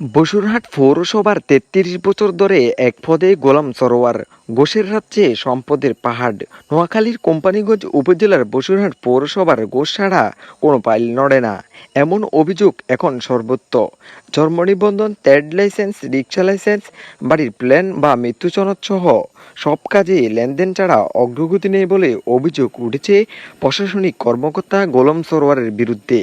বসুরহাট পৌরসভার তেত্রিশ বছর ধরে এক পদে গোলাম সরোয়ার গোসের রাজ্যে সম্পদের পাহাড়। নোয়াখালীর কোম্পানিগঞ্জ উপজেলার বসুরহাট পৌরসভার গোস ছাড়া কোনো পাইল নড়ে না, এমন অভিযোগ এখন সর্বত্র জন্ম নিবন্ধন ট্রেড লাইসেন্স, রিক্সা লাইসেন্স, বাড়ির প্ল্যান বা মৃত্যু সনদ সহ সব কাজে লেনদেন ছাড়া অগ্রগতি নেই বলে অভিযোগ উঠেছে প্রশাসনিক কর্মকর্তা গোলাম সরোয়ারের বিরুদ্ধে।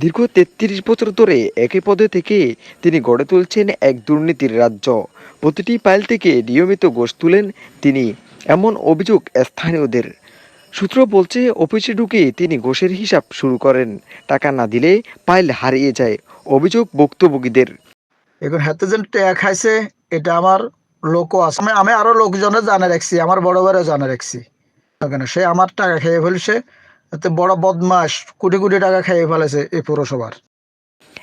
দীর্ঘ তেত্রিশ বছর ধরে একই পদে থেকে তিনি গড়ে তুলছেন এক দুর্নীতির রাজ্য। প্রতিটি পাইল থেকে নিয়মিত গোশ তুলেন তিনি এমন অভিযোগ স্থানীয়দের। সূত্র বলছে, অফিসে ঢুকে তিনি গোশের হিসাব শুরু করেন। টাকা না দিলে পাইল হারিয়ে যায়, অভিযোগ ভুক্তভোগীদের। এখন হাতে যেন টেয়া খাইছে, এটা আমার লোকও আছে। আমি- আমি আরও লোকজনের জানে রাখছি, আমার বড় বড় জানে রাখছি। কেন সে আমার টাকা খেয়ে ফেলছে, এতে বড় বদমাস কোটি কোটি টাকা খেয়ে ফেলেছে এই পৌরসভার।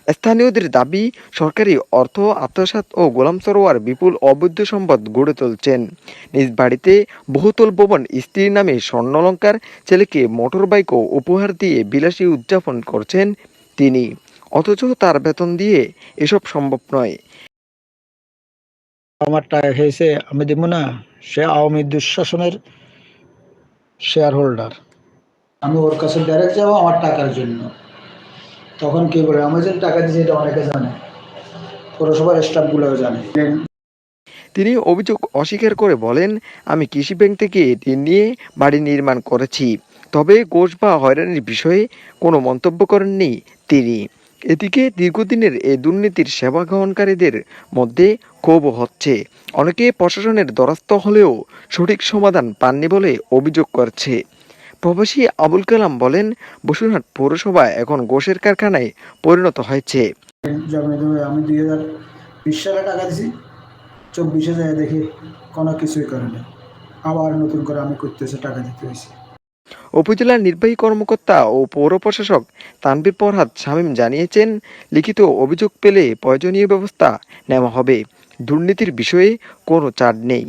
স্থানীয়দের দাবি সরকারি অর্থ আত্মসাৎ ও গোলাম সরোয়ার বিপুল অবৈধ সম্পদ গড়ে তুলছেন। নিজ বাড়িতে বহুতল ভবন স্ত্রীর নামে স্বর্ণলঙ্কার ছেলেকে মোটর বাইকও উপহার দিয়ে বিলাসী উদযাপন করছেন তিনি। অথচ তার বেতন দিয়ে এসব সম্ভব নয়। আমার টাকা খেয়েছে আমি দিব না সে আওয়ামী দুঃশাসনের শেয়ার হোল্ডার আমি ওর কাছে ডাইরেক্ট যাব আমার টাকার জন্য। তখন কি বলে? আমি যে টাকা দিয়েছি, এটা অনেকে জানে। পৌরসভার স্টাফগুলোও জানে। তিনি অভিযোগ অস্বীকার করে বলেন, আমি কৃষি ব্যাংক থেকে ঋণ নিয়ে বাড়ি নির্মাণ করেছি। তবে গোষ বা হয়রানির বিষয়ে কোনো মন্তব্য করেননি তিনি। এদিকে দীর্ঘদিনের এই দুর্নীতির সেবা গ্রহণকারীদের মধ্যে ক্ষোভ হচ্ছে। অনেকে প্রশাসনের দ্বারস্থ হলেও সঠিক সমাধান পাননি বলে অভিযোগ করছে। প্রবাসী আবুল কালাম বলেন বসুরহাট পৌরসভা এখন গোষের কারখানায় পরিণত হয়েছে। আমি দুই হাজার বিশ সালে টাকা দিছি চব্বিশে যায় দেখি কোনো কিছুই করে না। আবার নতুন করে আমি করতেছে টাকা দিতে হয়েছে। উপজেলার নির্বাহী কর্মকর্তা ও পৌর প্রশাসক তানবীর ফরহাদ শামীম জানিয়েছেন লিখিত অভিযোগ পেলে প্রয়োজনীয় ব্যবস্থা নেওয়া হবে। দুর্নীতির বিষয়ে কোনো চার্জ নেই।